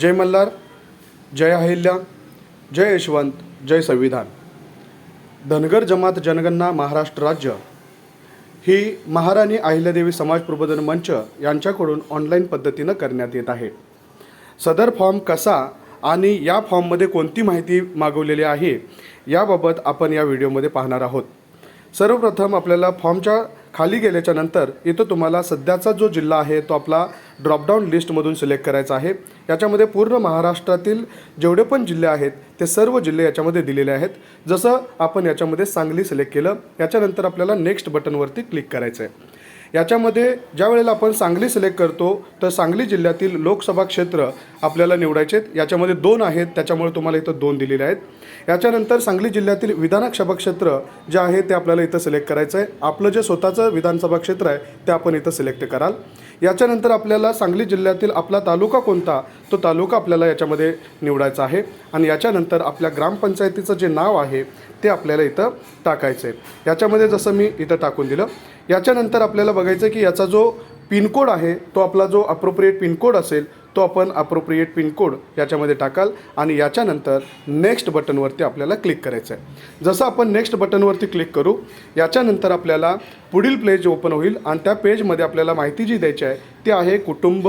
जय मल्हार जय अहिल्या जय यशवंत जय संविधान. धनगर जमात जनगणना महाराष्ट्र राज्य. ही महाराणी अहिल्यादेवी समाज प्रबोधन मंच यांच्याकडून ऑनलाईन पद्धतीनं करण्यात येत आहे. सदर फॉर्म कसा आणि या फॉर्ममध्ये कोणती माहिती मागवलेली आहे याबाबत आपण या व्हिडिओमध्ये पाहणार आहोत. सर्वप्रथम आपल्याला फॉर्मच्या खाली गेल्याच्यानंतर इथं तुम्हाला सध्याचा जो जिल्हा आहे तो आपला ड्रॉपडाऊन लिस्टमधून सिलेक्ट करायचा आहे. याच्यामध्ये पूर्ण महाराष्ट्रातील जेवढे पण जिल्हे आहेत ते सर्व जिल्हे याच्यामध्ये दिलेले आहेत. जसं आपण याच्यामध्ये सांगली सिलेक्ट केलं याच्यानंतर आपल्याला नेक्स्ट बटनवरती क्लिक करायचं आहे याच्यामध्ये ज्या वेळेला आपण सांगली सिलेक्ट करतो तर सांगली जिल्ह्यातील लोकसभा क्षेत्र आपल्याला निवडायचे आहेत. याच्यामध्ये दोन आहेत त्याच्यामुळे तुम्हाला इथं दोन दिलेले आहेत. याच्यानंतर सांगली जिल्ह्यातील विधानसभा क्षेत्र जे आहे ते आपल्याला इथं सिलेक्ट करायचं आहे आपलं जे स्वतःचं विधानसभा क्षेत्र आहे ते आपण इथं सिलेक्ट कराल. याच्यानंतर आपल्याला सांगली जिल्ह्यातील आपला तालुका कोणता? तो तालुका आपल्याला याच्यामध्ये निवडायचा आहे. आणि याच्यानंतर आपल्या ग्रामपंचायतीचं जे नाव आहे ते आपल्याला इथं टाकायचं आहे याच्यामध्ये जसं मी इथं टाकून दिलं याच्यानंतर आपल्याला बघायचं आहे की याचा जो पिनकोड आहे तो आपला जो अप्रोप्रिएट पिनकोड असेल तो आपण अप्रोप्रिएट पिनकोड याच्यामध्ये टाकाल आणि याच्यानंतर नेक्स्ट बटनवरती आपल्याला क्लिक करायचं आहे जसं आपण नेक्स्ट बटनवरती क्लिक करू याच्यानंतर आपल्याला पुढील पेज ओपन होईल आणि त्या पेजमध्ये आपल्याला माहिती जी द्यायची आहे ती आहे कुटुंब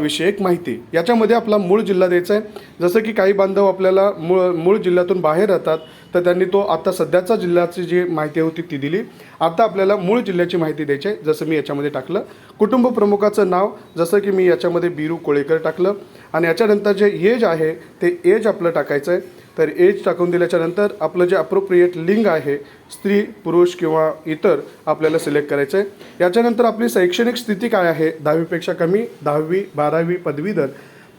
विषयक माहिती. याच्यामध्ये आपला मूळ जिल्हा द्यायचा आहे. जसं की काही बांधव आपल्याला मूळ मूळ जिल्ह्यातून बाहेर राहतात तर त्यांनी तो आता सध्याचा जिल्ह्याची जी माहिती होती ती दिली. आता आपल्याला मूळ जिल्ह्याची माहिती द्यायची आहे जसं मी याच्यामध्ये टाकलं. कुटुंब प्रमुखाचं नाव जसं की मी याच्यामध्ये बिरू कोळेकर टाकलं. आणि याच्यानंतर जे एज आहे ते एज आपलं टाकायचं आहे. तर एज टाकून दिल्याच्यानंतर आपलं जे अप्रोप्रिएट लिंग आहे स्त्री पुरुष किंवा इतर आपल्याला सिलेक्ट करायचं आहे. याच्यानंतर आपली शैक्षणिक स्थिती काय आहे? दहावीपेक्षा कमी दहावी बारावी पदवीधर.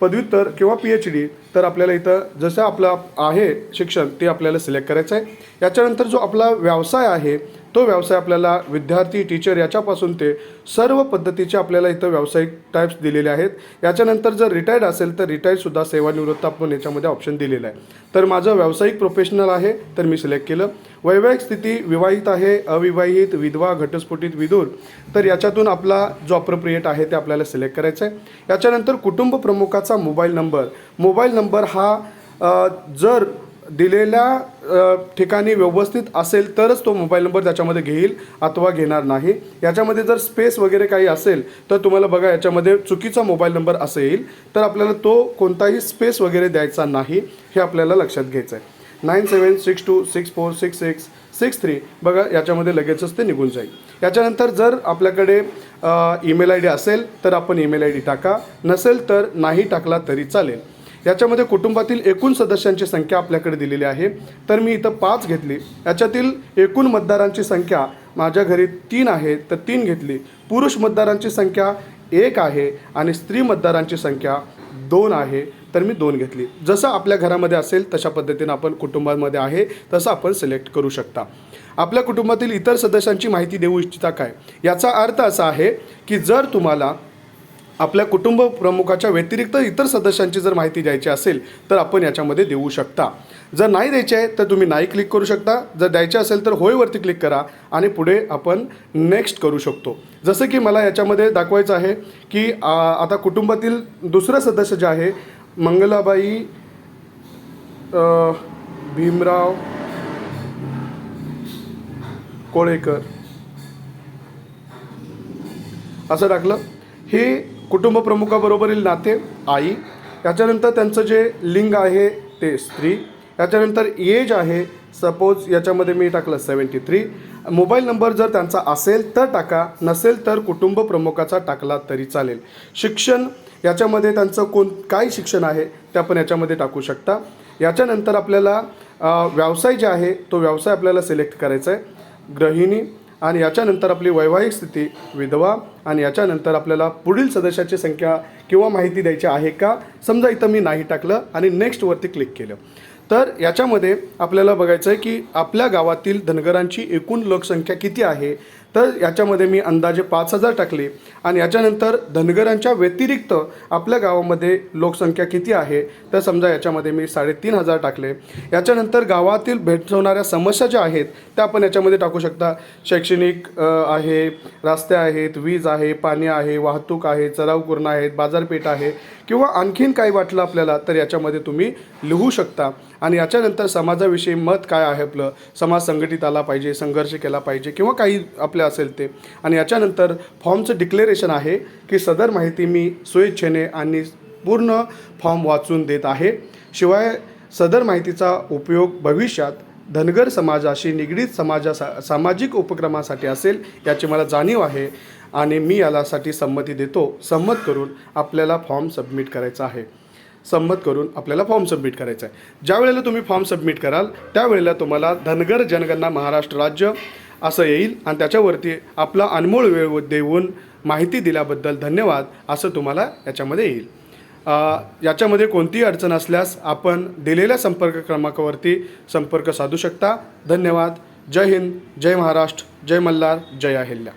पदव्युत्तर किंवा पी एच डी तर आपल्याला इथं जसं आपलं आहे शिक्षण ते आपल्याला सिलेक्ट करायचं आहे याच्यानंतर जो आपला व्यवसाय आहे तो व्यवसाय आपल्याला विद्यार्थी टीचर याच्यापासून ते सर्व पद्धतीचे आपल्याला इथं व्यावसायिक टाईप्स दिलेले आहेत. याच्यानंतर जर रिटायर्ड असेल तर रिटायर्डसुद्धा सेवानिवृत्त आपण याच्यामध्ये ऑप्शन दिलेलं आहे. तर माझं व्यावसायिक प्रोफेशनल आहे तर मी सिलेक्ट केलं. वैवाहिक स्थिती विवाहित आहे अविवाहित विधवा घटस्फोटित विदूर. तर याच्यातून आपला जो अप्रोप्रिएट आहे ते आपल्याला सिलेक्ट करायचं आहे. याच्यानंतर कुटुंब प्रमुखाचा मोबाईल नंबर मोबाईल नंबर हा जर दिलेल्या ठिकाणी व्यवस्थित असेल तरच तो मोबाईल नंबर त्याच्यामध्ये घेईल अथवा घेणार नाही. याच्यामध्ये जर स्पेस वगैरे काही असेल तर तुम्हाला बघा याच्यामध्ये चुकीचा मोबाईल नंबर असेल तर आपल्याला तो कोणताही स्पेस वगैरे द्यायचा नाही हे आपल्याला लक्षात घ्यायचं आहे. Nine seven six two six four six six six three बघा याच्यामध्ये लगेचच ते निघून जाईल. याच्यानंतर जर आपल्याकडे ईमेल आय डी असेल तर आपण ईमेल आय डी टाका. नसेल तर नाही टाकला तरी चालेल. याच्यामध्ये कुटुंबातील एकूण सदस्यांची संख्या आपल्याकडे दिलेली आहे. तर मी इथं पाच घेतली. याच्यातील एकूण मतदारांची संख्या माझ्या घरी तीन आहे तर तीन घेतली. पुरुष मतदारांची संख्या एक आहे आणि स्त्री मतदारांची संख्या दोन आहे तर मी दोन घेतली. जसं आपल्या घरामध्ये असेल तशा पद्धतीनं आपण कुटुंबामध्ये आहे तसं आपण सिलेक्ट करू शकता. आपल्या कुटुंबातील इतर सदस्यांची माहिती देऊ इच्छिता काय? याचा अर्थ असा आहे की जर तुम्हाला आपल्या कुटुंब प्रमुखाच्या व्यतिरिक्त इतर सदस्यांची जर माहिती द्यायची असेल तर आपण याच्यामध्ये देऊ शकता. जर नाही द्यायची आहे तर तुम्ही नाही क्लिक करू शकता. जर द्यायचे असेल तर होयवरती क्लिक करा आणि पुढे आपण नेक्स्ट करू शकतो. जसं की मला याच्यामध्ये दाखवायचं आहे की आता कुटुंबातील दुसरं सदस्य जे आहे मंगलाबाई भीमराव कोळेकर. असं टाकलं. हे कुटुंबप्रमुखाबरोबरील नाते आई याच्यानंतर त्यांचं जे लिंग आहे ते स्त्री याच्यानंतर एज आहे सपोज याच्यामध्ये मी टाकलं सेवन्टी थ्री. मोबाईल नंबर जर त्यांचा असेल तर टाका नसेल तर कुटुंब प्रमुखाचा टाकला तरी चालेल. शिक्षण याच्यामध्ये त्यांचं कोण काय शिक्षण आहे ते आपण याच्यामध्ये टाकू शकता. याच्यानंतर आपल्याला व्यवसाय जे आहे तो व्यवसाय आपल्याला सिलेक्ट करायचा आहे. गृहिणी आणि याच्यानंतर आपली वैवाहिक स्थिती विधवा आणि याच्यानंतर आपल्याला पुढील सदस्याची संख्या किंवा माहिती द्यायची आहे का? समजा इथं मी नाही टाकलं आणि नेक्स्टवरती क्लिक केलं. तर याच्यामध्ये आपल्याला बघायचं आहे की आपल्या गावातील धनगरांची एकूण लोकसंख्या किती आहे? तर याच्यामध्ये मी अंदाजे पाच हजार टाकले. आणि याच्यानंतर धनगरांच्या व्यतिरिक्त आपल्या गावामध्ये लोकसंख्या किती आहे? तर समजा याच्यामध्ये मी साडेतीन हजार टाकले. याच्यानंतर गावातील भेडवणाऱ्या समस्या ज्या आहेत त्या आपण याच्यामध्ये टाकू शकता. शैक्षणिक आहे रस्ते आहेत वीज आहे पाणी आहे वाहतूक आहे चराव आहेत बाजारपेठ आहे किंवा आणखीन काही वाटलं आपल्याला तर याच्यामध्ये तुम्ही लिहू शकता. आणि याच्यानंतर समाजाविषयी मत काय आहे आपलं? समाज संघटित आला पाहिजे संघर्ष केला पाहिजे किंवा काही आपल्या आपलं असेल ते. आणि याच्यानंतर फॉर्मचं डिक्लेरेशन आहे की सदर माहिती मी स्वेच्छेने आणि पूर्ण फॉर्म वाचून देत आहे. शिवाय सदर माहितीचा उपयोग भविष्यात धनगर समाजाशी निगडीत समाजा सामाजिक उपक्रमासाठी असेल याची मला जाणीव आहे आणि मी यालासाठी संमती देतो. संमत करून आपल्याला फॉर्म सबमिट करायचा आहे. संमत करून आपल्याला फॉर्म सबमिट करायचा आहे. ज्या वेळेला तुम्ही फॉर्म सबमिट कराल त्यावेळेला तुम्हाला धनगर जनगणना महाराष्ट्र राज्य असं येईल. आणि त्याच्यावरती आपला अनमोल वेळ देऊन माहिती दिल्याबद्दल धन्यवाद असं तुम्हाला याच्यामध्ये येईल. याच्यामध्ये कोणतीही अडचण असल्यास आपण दिलेल्या संपर्क क्रमांकावरती संपर्क साधू शकता. धन्यवाद. जय हिंद. जय महाराष्ट्र. जय मल्हार. जय अहिल्या.